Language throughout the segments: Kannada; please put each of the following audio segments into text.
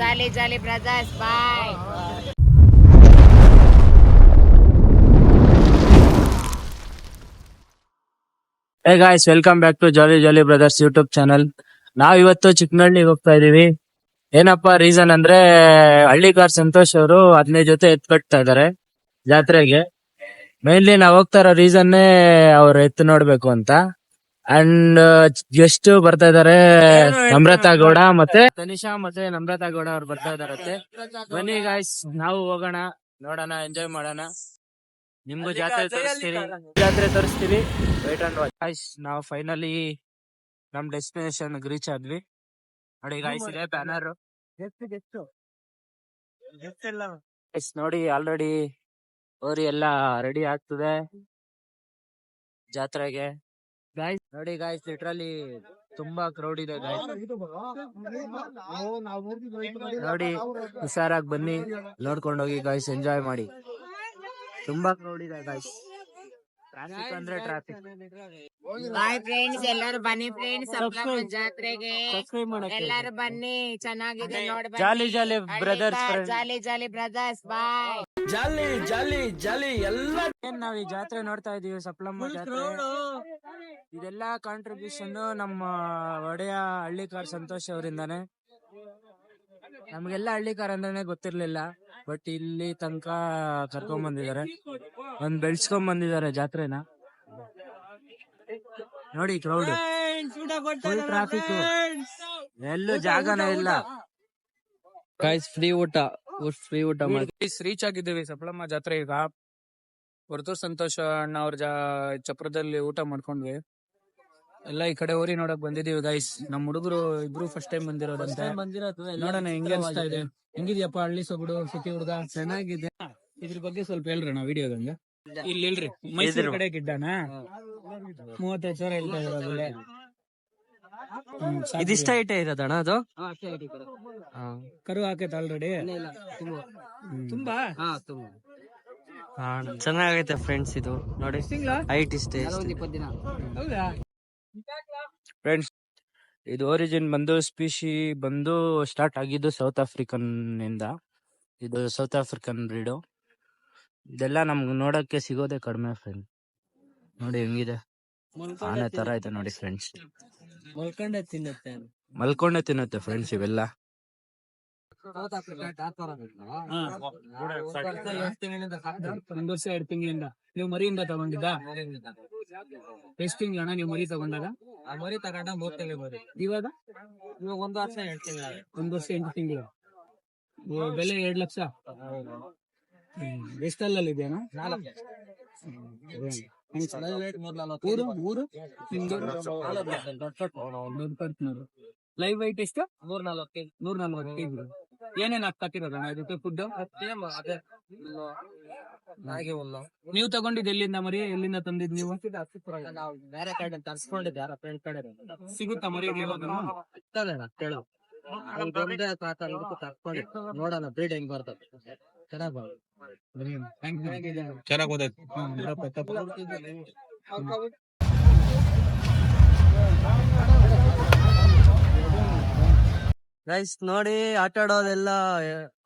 Jolly Jolly Brothers bye hey guys welcome back to Jolly Jolly Brothers YouTube channel ನಾವ್ ಇವತ್ತು ಚಿಕ್ಕನಹಳ್ಳಿಗೆ ಹೋಗ್ತಾ ಇದೀವಿ. ಏನಪ್ಪ ರೀಸನ್ ಅಂದ್ರೆ ಹಳ್ಳಿಕಾರ್ ಸಂತೋಷ್ ಅವರು ಹದಿನೈದು ಜೊತೆ ಎತ್ ಕಟ್ತಾ ಇದಾರೆ ಜಾತ್ರೆಗೆ. ಮೇನ್ಲಿ ನಾವ್ ಹೋಗ್ತಾ ಇರೋ ರೀಸನ್ನೇ ಅವ್ರ ಎತ್ತು ನೋಡ್ಬೇಕು ಅಂತ. ಅಂಡ್ ಗೆಸ್ಟ್ ಬರ್ತಾ ಇದಾರೆ? ನಮ್ರತಾ ಗೌಡ ಮತ್ತೆ ತನಿಷಾ ಮತ್ತೆ ನಮ್ರತಾ ಗೌಡ ಅವ್ರು ಬರ್ತಾ ಇದಾರತ್ತೆ. ಬನ್ನಿ ಗಾಯ್ಸ್ ನಾವು ಹೋಗೋಣ ನೋಡೋಣ ಎಂಜಾಯ್ ಮಾಡೋಣ. ನಿಮ್ಗೂ ಜಾತ್ರೆ ತೋರಿಸ್ತೀವಿ ಜಾತ್ರೆ ತೋರಿಸ್ತೀವಿ ವೈಟ್ ಅಂಡ್ ವಾಚ್ ಗಾಯ್ಸ್ ನಾವು ಫೈನಲಿ ನಮ್ ಡೆಸ್ಟಿನೇಷನ್ ರೀಚ್ ಆದ್ವಿ. ನೋಡಿ ಗಾಯ್ಸ್ ಇದೆ ಬ್ಯಾನರ್ ನೋಡಿ ಆಲ್ರೆಡಿ ಅವ್ರಿ ಎಲ್ಲ ರೆಡಿ ಆಗ್ತದೆ. ಜಾತ್ರೆಗೆ. ಗಾಯ್ಸ್ ನೋಡಿ ಗಾಯ್ಸ್ ಲಿಟ್ರಲಿ ತುಂಬಾ ಕ್ರೌಡ್ ಇದೆ ಗಾಯ್ಸ್ ನೋಡಿ ಹುಷಾರಾಗಿ ಬನ್ನಿ ನೋಡ್ಕೊಂಡು ಹೋಗಿ ಗಾಯ್ಸ್ ಎಂಜಾಯ್ ಮಾಡಿ. ತುಂಬಾ ಕ್ರೌಡ್ ಇದೆ ಗಾಯ್ಸ್ ಟ್ರಾಫಿಕ್ ಅಂದ್ರೆ ಟ್ರಾಫಿಕ್ ಬಾಯ್ ಫ್ರೆಂಡ್ಸ್ ಎಲ್ಲರೂ ಬನ್ನಿ ಫ್ರೆಂಡ್ಸ್ ಜಾತ್ರೆಗೆ. ಎಲ್ಲರೂ ಬನ್ನಿ ಚೆನ್ನಾಗಿದೆ ನೋಡಿ. ಜಾಲಿ ಜಾಲಿ ಬ್ರದರ್ಸ್ ಬಾಯ್ ಜಾಲಿ ಜಾಲಿ ಬ್ರದರ್ಸ್ ಬಾಯ್ ಏನ್ ನಾವ್ ಈ ಜಾತ್ರೆ ನೋಡ್ತಾ ಇದೀವಿ ಸಪ್ಲಮ್ಮ ಜಾತ್ರೆ? ಇದೆಲ್ಲ ಕಾಂಟ್ರಿಬ್ಯೂಷನ್ ನಮ್ಮ ಒಡೆಯ ಹಳ್ಳಿಕಾರ್ ಸಂತೋಷ್ ಅವರಿಂದಾನೆ. ನಮ್ಗೆಲ್ಲ ಹಳ್ಳಿಕಾರ್ ಅಂದ್ರೆ ಗೊತ್ತಿರ್ಲಿಲ್ಲ ಬಟ್ ಇಲ್ಲಿ ತನಕ ಕರ್ಕೊಂಡ್ ಬಂದಿದ್ದಾರೆ. ಒಂದ್ ಬೆಳ್ಸ್ಕೊಂಡ್ ಬಂದಿದ್ದಾರೆ ಜಾತ್ರೆನ. ನೋಡಿ ಕ್ರೌಡ್ ಫುಲ್ ಟ್ರಾಫಿಕ್ ಎಲ್ಲೂ ಜಾಗನೇ ಇಲ್ಲ. ಗಾಯ್ಸ್ ಫ್ರೀ ಊಟ. ಫ್ರೀ ಊಟ ಮಾಡಿ. ರೀಚ್ ಆಗಿದ್ದೀವಿ. ಸಪ್ಲಮ್ಮ ಜಾತ್ರೆ ಈಗ. ಹೊರತು ಸಂತೋಷ ಅಣ್ಣ ಅವ್ರ ಜಾ ಚಪ್ರದಲ್ಲಿ ಊಟ ಮಾಡ್ಕೊಂಡ್ವಿ. ಎಲ್ಲ ಈ ಕಡೆ ಓರಿ ನೋಡಕ್ ಬಂದಿದೀವಿ ಗೈಸ್ ನಮ್ ಹುಡುಗರು ಇಬ್ರು ಫಸ್ಟ್ ಟೈಮ್ ಬಂದಿರೋದಂತೆ. ನೋಡೋಣ ಹೆಂಗೆ ಅನ್ಸ್ತಾ ಇದೆ. ಹೆಂಗಿದ್ಯಪ್ಪ ಹಳ್ಳಿ ಸೊಗಡು ಸಿಟಿ ಹುಡುಗ? ಚೆನ್ನಾಗಿದೆ. ಇದ್ರ ಬಗ್ಗೆ ಸ್ವಲ್ಪ ಹೇಳ್ರಣ ವಿಡಿಯೋದಂಗ. ಇಲ್ಲಿ ಇಲ್ರಿ ಮೈಸೂರು ಕಡೆ ಗಿಡ್ಡನ ಮೂವತ್ತೈದು ಸಾವಿರ ಹೇಳ್ತಾ ಇರೋದು ಬೆಲೆ. ಹ್ಮ್, ಸಾಕು ಇದಿಷ್ಟ ಬಿಡಿ. ಐಟೆ ಇರೋದಣ್ಣ ಅದು? ಕರು ಹಾಕೈತೆ ಆಲ್ರೆಡಿ ತುಂಬಾ. ಚೆನ್ನಾಗೈತೆ ಫ್ರೆಂಡ್ಸ್ ಇದು. ನೋಡಿ ಹೈಟ್ ಇಷ್ಟೇ ಹೌದಾ? ಫ್ರೆಂಡ್ಸ್ ಇದು ಒರಿಜಿನ್ ಬಂದು ಸ್ಪೀಶಿ ಬಂದು ಸ್ಟಾರ್ಟ್ ಆಗಿದ್ದು ಸೌತ್ ಆಫ್ರಿಕನ್ ಇಂದ ಇದು ಸೌತ್ ಆಫ್ರಿಕನ್ ಬ್ರೀಡು ಇದೆಲ್ಲ ನಮ್ಗೆ ನೋಡಕ್ಕೆ ಸಿಗೋದೇ ಕಡಿಮೆ ಫ್ರೆಂಡ್ ನೋಡಿ ಹೆಂಗಿದೆ ಆನೆ ತರ ಇದೆ ನೋಡಿ ಫ್ರೆಂಡ್ಸ್ ಮಲ್ಕೊಂಡೆ ತಿನ್ನುತ್ತೆ ಮಲ್ಕೊಂಡೆ ತಿನ್ನುತ್ತೆ ಫ್ರೆಂಡ್ಸ್ ಇವೆಲ್ಲ ಒಂದ್ ವರ್ಷ ಎರಡು ತಿಂಗಳಿಂದ ನೀವು ಮರಿಯಿಂದ ತಗೊಂಡಿದ್ದ ತಿಂಗಳು ಅಣ್ಣ ನೀವು ಮರಿ ತಗೊಂಡಾಗ? ಆ ಮರಿ ತಗೊಂಡ ಮೂರ್ ತಿಂಗಳಿಗೆ ಮರಿ ಇವಾಗ? ಇವಾಗ ಒಂದು ವರ್ಷ ಎಂಟು ತಿಂಗಳು ಒಂದ್ ವರ್ಷ ಎಂಟು ತಿಂಗಳು. ಬೆಲೆ ಎರಡ್ ಲಕ್ಷ? ಎಷ್ಟಲ್ಲಲ್ಲಿ ಇದೆಯಾ ಊರು ಊರು? ಲೈವ್ ವೈಟ್ ಎಷ್ಟು? ಮೂರ್ ನಲ್ವತ್ತು ನೂರ್ ನೂರ ನಲ್ವತ್ತು ಏನೇನ್ ಹಾಕಿರೋದ ಇದಕ್ಕೆ ಫುಡ್ ಹಾಗೆ ಹುಲ್ಲು ನೀವು ತಗೊಂಡಿದ್ದು ಎಲ್ಲಿಂದ ಮರಿ? ಎಲ್ಲಿಂದ ತಂದಿದ್ ನೀವು? ನಾವು ಬೇರೆ ಕಡೆ ತರ್ಸ್ಕೊಂಡಿದ್ದೆ ಯಾರ ಫ್ರೆಂಡ್ ಕಡೆ. ಸಿಗುತ್ತಾ ಮರಿ ಕೇಳು. ಅದೊಂದೇ ತಾತ ಇದಕ್ಕೂ ತರ್ಸ್ಕೊಂಡಿ ನೋಡೋಣ ಬ್ರೀಡ್ ಹೆಂಗ್ ಬರ್ತದೆ. ಚೆನ್ನಾಗ್ ಬರ್ತದೆ. ಚೆನ್ನಾಗ್ ಓದೈತಿ ಗೈಸ್ ನೋಡಿ ಆಟ ಆಡೋದೆಲ್ಲ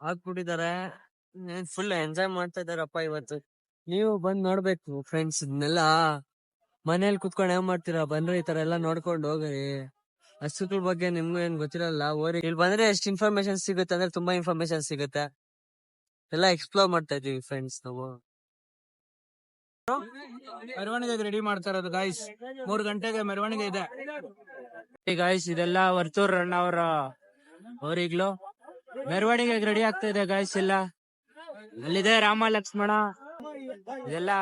ಹಾಕ್ಬಿಟ್ಟಿದ್ದಾರೆ. ಫುಲ್ ಎಂಜಾಯ್ ಮಾಡ್ತಾ ಇದಾರಪ್ಪ ಇವತ್ತು. ನೀವು ಬಂದ್ ನೋಡ್ಬೇಕು ಫ್ರೆಂಡ್ಸ್ ಇದನ್ನೆಲ್ಲ ಮನೇಲಿ ಕುತ್ಕೊಂಡು ಏನ್ ಮಾಡ್ತೀರಾ? ಬಂದ್ರೆ ಈ ತರ ಎಲ್ಲ ನೋಡ್ಕೊಂಡು ಹೋಗ್ರಿ. ಹಸುಗಳ ಬಗ್ಗೆ ನಿಮ್ಗೂ ಏನ್ ಗೊತ್ತಿರಲ್ಲ ಓರಿ ಇಲ್ಲಿ ಬಂದ್ರೆ ಎಷ್ಟು ಇನ್ಫಾರ್ಮೇಶನ್ ಸಿಗುತ್ತೆ ಅಂದ್ರೆ ತುಂಬಾ ಇನ್ಫಾರ್ಮೇಶನ್ ಸಿಗುತ್ತೆ. ಎಲ್ಲ ಎಕ್ಸ್ಪ್ಲೋರ್ ಮಾಡ್ತಾ ಇದೀವಿ ಫ್ರೆಂಡ್ಸ್ ನಾವು. ಮೆರವಣಿಗೆ ರೆಡಿ ಮಾಡ್ತಾ ಗಾಯ್ಸ್ ಮೂರ್ ಗಂಟೆಗೆ ಮೆರವಣಿಗೆ ಇದೆ. ಗಾಯ್ಸ್ ಇದೆಲ್ಲ ವರ್ತೂರ್ ಅಣ್ಣ ಅವರ, ಅವರಿಗ್ಲು. ಮೆರವಣಿಗೆ ರೆಡಿ ಆಗ್ತಾ ಇದೆ ಗಾಯ್ಸ್ ಎಲ್ಲ. ಅಲ್ಲಿದೆ ರಾಮ ಲಕ್ಷ್ಮಣ. ಇದೆಲ್ಲ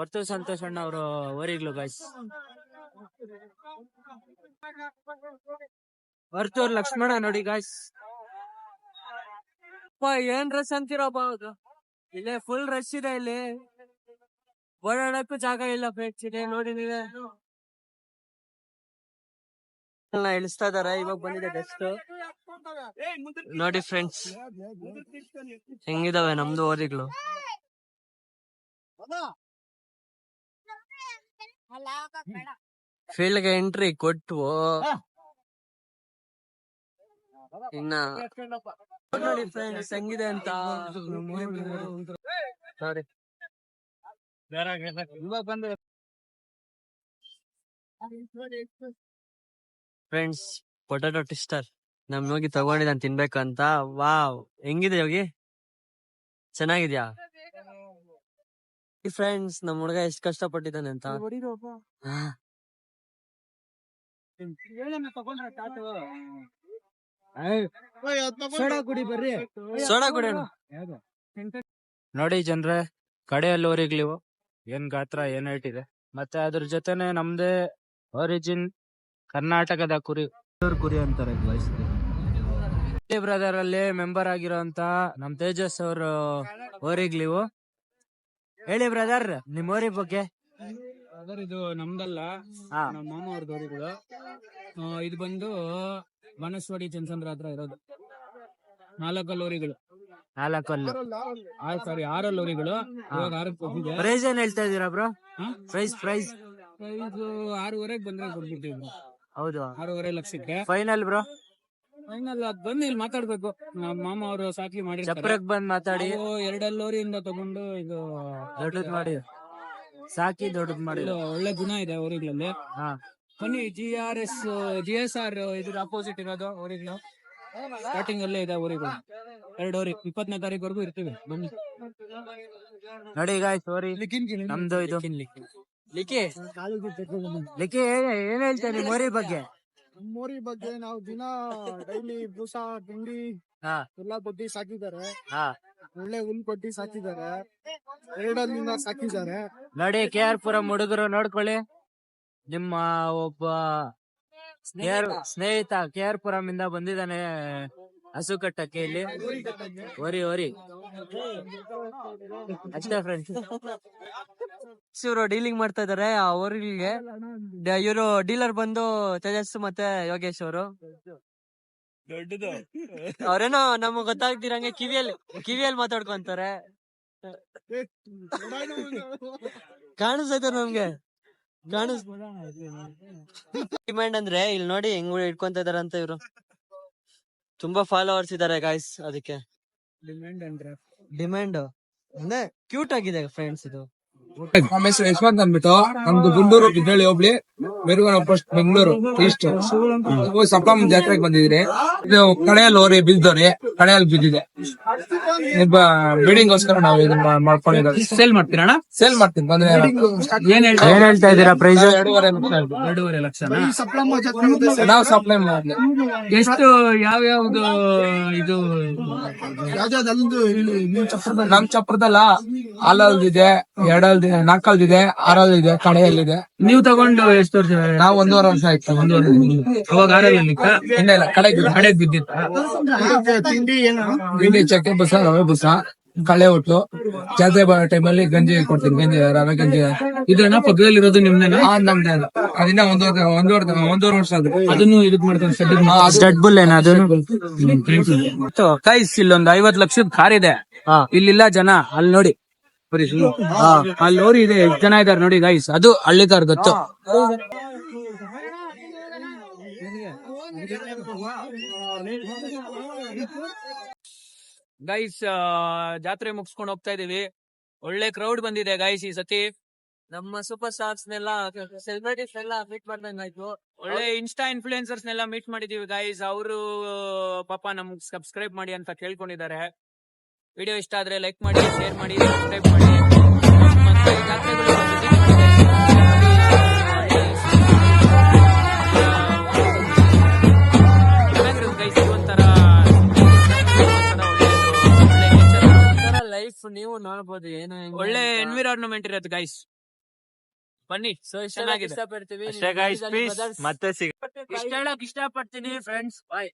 ವರ್ತು ಸಂತೋಷ್ ಅಣ್ಣ ಅವರು ಅವರಿಗ್ಲು ಗಾಯ್ಸ್ ವರ್ತೂರ್ ಲಕ್ಷ್ಮಣ ನೋಡಿ ಗಾಯ್ಸ್ ಏನ್ ರಶ್ ಅಂತೀರಪ್ಪ ಅದು ಇಲ್ಲೇ ಫುಲ್ ರಶ್ ಇದೆ ಇಲ್ಲಿ. ಓಡಾಡಕ್ಕೂ ಜಾಗ ಇಲ್ಲ ಫ್ರೆಂಡ್ಸ್ ಇದೆ ನೋಡಿ ನೀವೇ. ಇಳಿಸ್ತಾ ಇದಾರೆ, ಇವಾಗ ಬಂದಿದೆ ಬೆಸ್ಟ್ ನೋಡಿ ಫ್ರೆಂಡ್ಸ್ ಹೆಂಗಿದಾವೆ ನಮ್ದು ಓರಿಗಳು ಫೀಲ್ಡ್ಗೆ ಎಂಟ್ರಿ ಕೊಟ್ಟು ಇನ್ನ ನೋಡಿ ಫ್ರೆಂಡ್ಸ್ ಹೆಂಗಿದೆ ಅಂತ? ಸಾರಿ ಫ್ರೆಂಡ್ಸ್ ಪೊಟ್ಯಾಟೊ ಟಿಸ್ಟರ್ ನಮ್ ಯೋಗಿ ತಗೊಂಡಿದ್ದಾನೆ ತಿನ್ಬೇಕಂತ ವಾವ್! ಹೆಂಗಿದೆ ಯೋಗಿ ಚೆನ್ನಾಗಿದ್ಯಾ? ಫ್ರೆಂಡ್ಸ್ ನಮ್ ಹುಡುಗ ಎಷ್ಟ್ ಕಷ್ಟ ಪಟ್ಟಿದ್ದಾನೆ ಅಂತ ಬರ್ರಿ. ಸೋಡಾ ಕುಡಿಯೋಣ ನೋಡಿ ಜನ್ರೆ ಕಡೆಯಲ್ಲಿ ಓರಿಗ್ಲಿವು ಏನ್ ಗಾತ್ರ ಏನ್ ಇದೆ ಮತ್ತೆ ಅದ್ರ ಜೊತೆನೆ ನಮ್ದೇ ಒರಿಜಿನ್ ಕರ್ನಾಟಕದ ಕುರಿ ಕುರಿ ಅಂತಾರೆ ಬ್ರದರ್ ಅಲ್ಲಿ ಮೆಂಬರ್ ಆಗಿರೋಂತ ನಮ್ ತೇಜಸ್ ಅವರು ಓರಿಗ್ಲಿವು ಹೇಳಿ ಬ್ರದರ್ ನಿಮ್ ಓರಿ ಬಗ್ಗೆ. ಅದರ ಇದು ನಮ್ದಲ್ಲ ನಮ್ ನಮ್ಮ ಮಾಮ ಅವ್ರ ಗೋರಿಗಳು ಇದು ಬಂದು ಬನಸ್ವಾಡಿ ಚಂದ್ರ ಹತ್ರ ಇರೋದು. ನಾಲ್ಕಲ್ ಲೋರಿಗಳು ನಾಲ್ಕಲ್ಲು. ಆರು ಸಾರಿ ಇವಾಗ ಆರಕ್ಕೆ ಹೋಗಿದೆ. ಪ್ರೈಸ್ ಏನ್ ಹೇಳ್ತಾ ಇದೀರಾ ಬ್ರೋ ಪ್ರೈಸ್ ಪ್ರೈಸ್ ಪ್ರೈಸ್ ಇದು ಆರೂವರೆಗೆ ಬಂದ್ರೆ ಕೊಡ್ಬಿಡ್ತೀವಿ bro. ಹೌದು. ಆರೂವರೆ ಲಕ್ಷಕ್ಕೆ. ಫೈನಲ್ ಬ್ರೋ ಫೈನಲ್ ಅದ್ ಬಂದು ಇಲ್ಲಿ ಮಾತಾಡ್ಬೇಕು. ನಮ್ಮ ಮಾಮ ಅವರು ಸಾಕಿ ಮಾಡಿ ಚಪ್ರಕ್ ಬಂದ್ ಮಾತಾಡಿ. ಓ ಎರಡಲ್ಲಿ ಲೋರಿಯಿಂದ ತಗೊಂಡು ಇದು ದೊಡ್ಡದ್ ಮಾಡಿ. ಸಾಕಿ ದೊಡ್ಡದ್ ಮಾಡಿ. ಒಳ್ಳೆ ಗುಣ ಇದೆ ಊರುಗಳಲ್ಲಿ. ಹಾ. ಬನ್ನಿ G R S G S R ಇದ್ರ ಅಪೋಸಿಟ್ ಇರೋದು ಊರಿಗಳು. ಸ್ಟಾರ್ಟಿಂಗ್ ಅಲ್ಲೇ ಇದೆ ಊರಿಗಳು. ಎರಡು ಊರಿ ಇಪ್ಪತ್ತನೇ ತಾರೀಕುವರೆಗೂ ಇರ್ತೀವಿ. ಬನ್ನಿ. ನೋಡಿ ಗಾಯ್ಸ್ ಸಾರಿ ನಮ್ದು ಇದು. ಲಿಖಿ ಲಿಖಿ ಏನ್ ಹೇಳ್ತಾರೆ ಮೋರಿ ಬಗ್ಗೆ? ಮೋರಿ ಬಗ್ಗೆ ನಾವು ದಿನ ಡೈಲಿ ಬೂಸ ತಿಂಡಿ ಹಾ. ಬಡ್ಡಿ ಸಾಕಿದ್ದಾರೆ. ಹಾ. ಒಳ್ಳೆ ಹುಲ್ ಕೊಟ್ಟಿ ಸಾಕಿದ್ದಾರೆ. ಎರಡಲ್ಲಿಂದ ಸಾಕಿದ್ದಾರೆ. ನೋಡಿ ಕೆ ಆರ್ ಪುರಂ ಹುಡುಗರು ನೋಡ್ಕೊಳ್ಳಿ. ನಿಮ್ಮ ಒಬ್ಬ ಸ್ನೇಹಿತ ಕೆ ಆರ್ ಪುರಂ ಇಂದ ಬಂದಿದ್ದಾನೆ ಹಸು ಕಟ್ಟಕ್ಕೆ ಇಲ್ಲಿ ಓರಿ ಓರಿ ಅಷ್ಟೇ ಫ್ರೆಂಡ್ಸ್ ಇವರು ಡೀಲಿಂಗ್ ಮಾಡ್ತಾ ಇದಾರೆ ಅವ್ರಿಗೆ ಇವರು ಡೀಲರ್ ಬಂದು ತೇಜಸ್ ಮತ್ತೆ ಯೋಗೇಶ್ ಅವರು. ಅವ್ರೇನೋ ನಮಗ್ ಗೊತ್ತಾಗ್ತಿರಂಗೆ ಕಿವಿಯಲ್ಲಿ ಕಿವಿಯಲ್ಲಿ ಮಾತಾಡ್ಕೊಂತಾರೆ. ಕಾಣಿಸ್ತೈತೆ ನಮ್ಗೆ. ಕಾಣಿಸ್ ಡಿಮ್ಯಾಂಡ್ ಅಂದ್ರೆ ಇಲ್ಲಿ ನೋಡಿ ಹೆಂಗ್ ಇಟ್ಕೊಂತ ಇದಾರೆ ಅಂತ ಇವ್ರು. ತುಂಬಾ ಫಾಲೋವರ್ಸ್ ಇದಾರೆ ಗಾಯ್ಸ್ ಅದಕ್ಕೆ. ಡಿಮ್ಯಾಂಡ್ ಅಂದ್ರೆ? ಡಿಮ್ಯಾಂಡ್ ಅಂದ್ರೆ ಕ್ಯೂಟ್ ಆಗಿದೆ ಫ್ರೆಂಡ್ಸ್ ಇದು. ನಮ್ಮ ಹೆಸರು ಯಶವಂತ್ ಅಂದ್ಬಿಟ್ಟು ನಮ್ದು ಗುಂಡೂರು ಬಿದ್ದಳ್ಳಿ ಹೋಬ್ಳಿ ಮೆರುಗನ ಫಸ್ಟ್ ಬೆಂಗಳೂರು ಈಸ್ಟ್ ನೀವು ಸಪ್ಲಮ್ ಜಾತ್ರೆಗೆ ಬಂದಿದ್ರಿ. ಇದು ಕಡೆಯಲ್ಲಿ ಹೋರಿ ಬಿದ್ದವ್ರಿ ಕಡೆಯಲ್ಲಿ ಬಿದ್ದಿದೆ. ಬಿಲ್ಡಿಂಗ್ ಗೋಸ್ಕರ ನಾವು ಇದನ್ನ ಮಾಡ್ಕೊಂಡಿದ್ದೀವಿ ಸೇಲ್ ಮಾಡ್ತೀರಣ ಸೇಲ್ ಮಾಡ್ತೀನಿ ಬಂದ್ರೆ ಏನ್ ಹೇಳ್ತಾ ಇದ್ದೀರಾ ಪ್ರೈಸ್ ಎರಡೂವರೆ. ಎರಡೂವರೆ ಲಕ್ಷ ಸಪ್ಲಮ್ಮ ನಾವು ಸಪ್ಲೈ ಮಾಡಿದ್ವಿ ಎಷ್ಟು ಯಾವ ಯಾವ್ದು ಇದು? ನಮ್ ಚಪ್ರದಲ್ಲ ಹಾಲಲ್ದಿದೆ ಚಪ್ಪರದ ನಮ್ ಚಪ್ರದಲ್ಲ ಇದೆ ಆರಲ್ ಇದೆ ಕಡೆಯಲ್ಲಿದೆ. ನೀವು ತಗೊಂಡು ಎಷ್ಟು ವರ್ಷ ನಾವು ಒಂದೂವರೆ ವರ್ಷ ಆಯ್ತು. ಒಂದೂವರೆ ಅವಾಗ ಕಡೆ ಇಲ್ಲ ಇಲ್ಲ ಕಡೆಗೆ ಕಡೆಗ್ ಬಿದ್ದಿತ್ತ? ತಿಂಡಿ ಚಕ್ಕೆ ಬಸ ರವೆ ಬಸ ಕಳೆ ಒಟ್ಟು. ಜಾತ್ರೆ ಬರೋ ಟೈಮಲ್ಲಿ ಗಂಜಿ ಕೊಡ್ತೀನಿ ಗಂಜಿ ರವೆ ಗಂಜಿ. ಇದನ್ನ ಪಕ್ಕದಲ್ಲಿ ಇರೋದು ಆ ನಮ್ದೇ ಅದು ಅದಿನ್ನ ಒಂದೂವರೆ ಒಂದೂವರೆ ಒಂದೂವರೆ ವರ್ಷ ಅದು ಅದನ್ನು ಇದಕ್ ಮಾಡ್ತಾರೆ ಇಲ್ಲೊಂದು ಐವತ್ ಲಕ್ಷದ ಕಾರ್ ಇದೆ. ಇಲ್ಲಿಲ್ಲ ಜನ ಅಲ್ಲಿ ನೋಡಿ. ಅಲ್ಲಿ ನೋಡಿ ಇದೆ ಎಷ್ಟು ಜನ ಇದಾರೆ ನೋಡಿ ಗೈಸ್ ಅದು ಹಳ್ಳಿದಾರ್ ಗೊತ್ತು. ಗೈಸ್ ಜಾತ್ರೆ ಮುಗಿಸ್ಕೊಂಡು ಹೋಗ್ತಾ ಇದೀವಿ. ಒಳ್ಳೆ ಕ್ರೌಡ್ ಬಂದಿದೆ ಗೈಸ್ ಈ ಸತಿ. ನಮ್ಮ ಸೂಪರ್ ಸ್ಟಾರ್ಸ್ ನೆಲ್ಲ ಸೆಲೆಬ್ರಿಟೀಸ್ ಎಲ್ಲ ಮೀಟ್ ಮಾಡ್ದಂಗಾಯ್ತು ಒಳ್ಳೆ ಇನ್ಸ್ಟಾ ಇನ್ಫ್ಲೂಯೆನ್ಸರ್ಸ್ ನೆಲ್ಲ ಮೀಟ್ ಮಾಡಿದೀವಿ ಗೈಸ್ ಅವರು ಪಾಪ ನಮ್ಗೆ ಸಬ್ಸ್ಕ್ರೈಬ್ ಮಾಡಿ ಅಂತ ಕೇಳ್ಕೊಂಡಿದ್ದಾರೆ. ವಿಡಿಯೋ ಇಷ್ಟ ಆದ್ರೆ ಲೈಕ್ ಮಾಡಿ ಶೇರ್ ಮಾಡಿ ಸಬ್ಸ್ಕ್ರೈಬ್ ಮಾಡಿ. ಮತ್ತೆ ಜಾತ್ರೆಗಳು. ಲೈಫ್ ನೀವು ನೋಡಬಹುದು ಏನು ಹೆಂಗೆ ಒಳ್ಳೆ. ಎನ್ವಿರಾನ್ಮೆಂಟ್ ಇರುತ್ತೆ ಗೈಸ್ ಬನ್ನಿ ಸೊ ಚೆನ್ನಾಗಿ ಇಷ್ಟಪಡ್ತೀವಿ. ಮತ್ತೆ ಸಿಗ ಇಷ್ಟ ಹೇಳಕ್ ಇಷ್ಟ ಪಡ್ತೀನಿ ಫ್ರೆಂಡ್ಸ್ ಬಾಯ್